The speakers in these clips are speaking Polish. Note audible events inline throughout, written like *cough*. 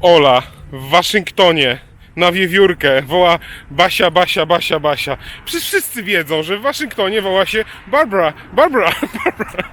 Ola w Waszyngtonie na wiewiórkę woła Basia, Basia, Basia, Basia. Przecież wszyscy wiedzą, że w Waszyngtonie woła się Barbara, Barbara, *laughs* Barbara.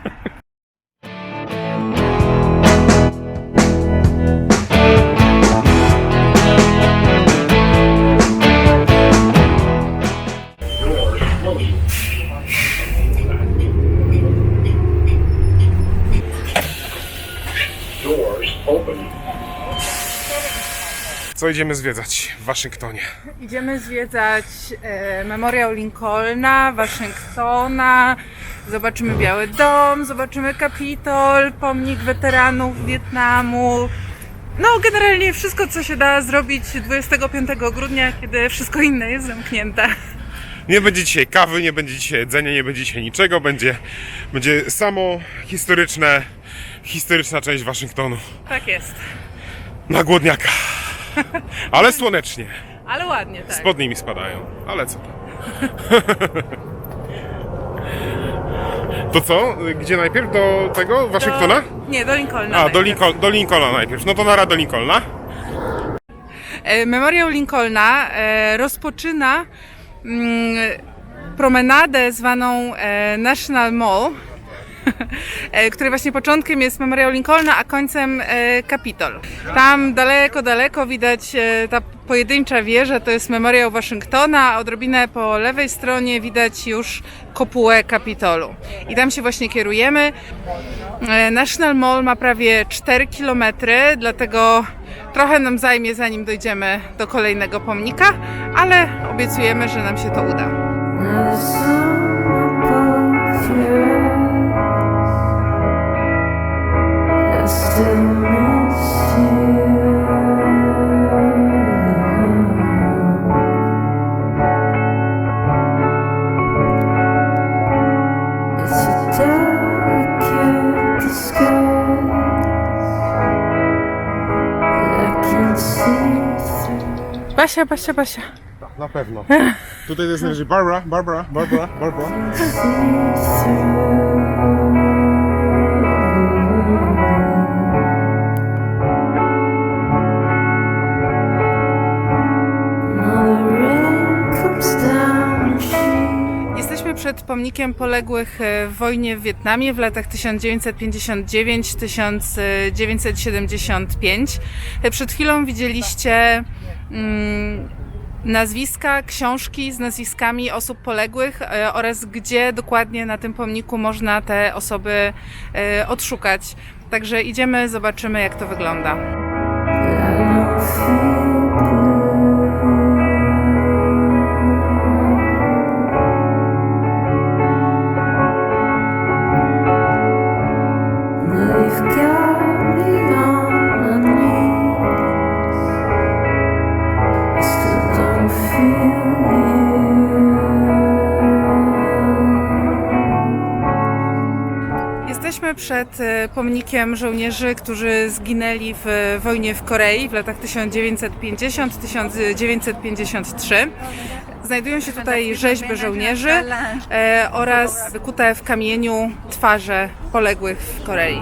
Co idziemy zwiedzać w Waszyngtonie? Idziemy zwiedzać e, Memoriał Lincolna, Waszyngtona, zobaczymy Biały Dom, zobaczymy Kapitol, pomnik weteranów Wietnamu. No, generalnie wszystko, co się da zrobić 25 grudnia, kiedy wszystko inne jest zamknięte. Nie będzie dzisiaj kawy, nie będzie dzisiaj jedzenia, nie będzie dzisiaj niczego. Będzie, będzie samo historyczne, historyczna część Waszyngtonu. Tak jest. Na głodniaka. *laughs* Ale słonecznie. Ale ładnie, tak. Spodnie mi spadają. Ale co to? *laughs* To co? Gdzie najpierw? Do tego? Waszyngtona? Do, nie, do Lincolna. A, do. Lincoln, do Lincolna najpierw. No to nara do Lincolna. E, Memoriał Lincolna e, rozpoczyna mm, promenadę zwaną e, National Mall, *laughs* e, której właśnie początkiem jest Memoriał Lincolna, a końcem e, Kapitol. Tam daleko, daleko widać e, ta pojedyncza wieża, to jest Memoriał Waszyngtona, a odrobinę po lewej stronie widać już kopułę Kapitolu. I tam się właśnie kierujemy. National Mall ma prawie 4 km, dlatego trochę nam zajmie zanim dojdziemy do kolejnego pomnika, ale obiecujemy, że nam się to uda. Basia, Basia, Basia. Na pewno. Tutaj to jest najwyżej Barbara, Barbara, Barbara, Barbara. Przed pomnikiem poległych e, w wojnie w Wietnamie w latach 1959-1975. E, Przed chwilą widzieliście mm, nazwiska, książki z nazwiskami osób poległych e, oraz gdzie dokładnie na tym pomniku można te osoby odszukać. Także idziemy, zobaczymy jak to wygląda. Przed e, pomnikiem żołnierzy, którzy zginęli w e, wojnie w Korei w latach 1950-1953. Znajdują się tutaj rzeźby żołnierzy e, oraz wykute w kamieniu twarze poległych w Korei.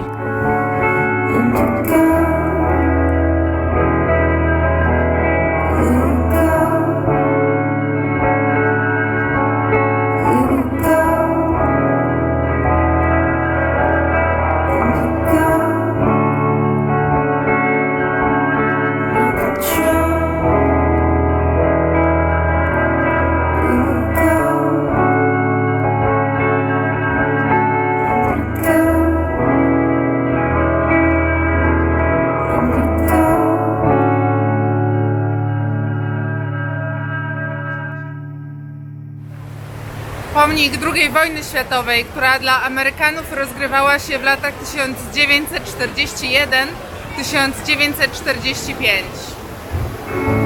Pomnik II wojny światowej, która dla Amerykanów rozgrywała się w latach 1941-1945.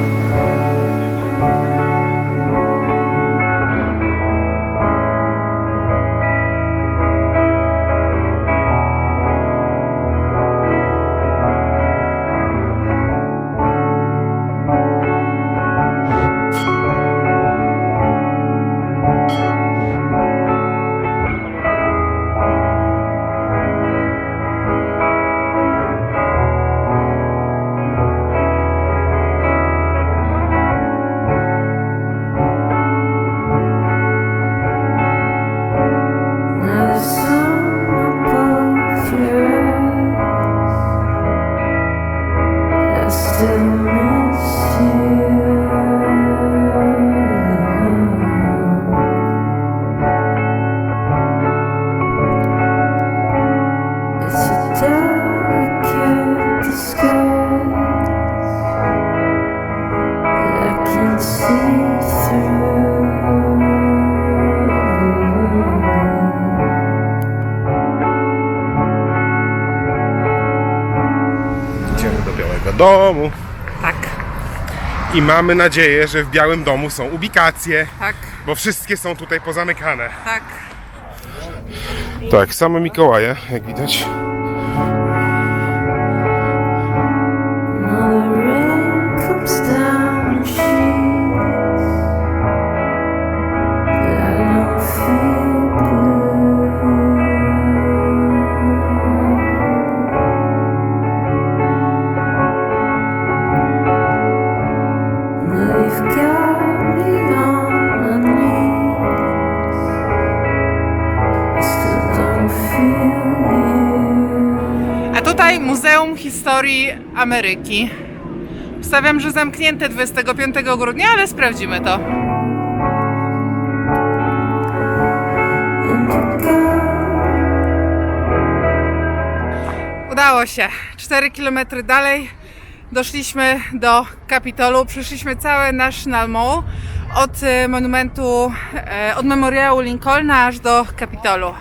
Domu. Tak, I mamy nadzieję, że w Białym Domu są ubikacje, tak, bo wszystkie są tutaj pozamykane. tak. Tak, same Mikołaje, jak widać. A tutaj Muzeum Historii Ameryki. Wstawiam, że zamknięte 25 grudnia, ale sprawdzimy to. Udało się. 4 km dalej doszliśmy do Kapitolu. Przeszliśmy całe National Mall od e, monumentu, e, od memoriału Lincolna aż do Kapitolu.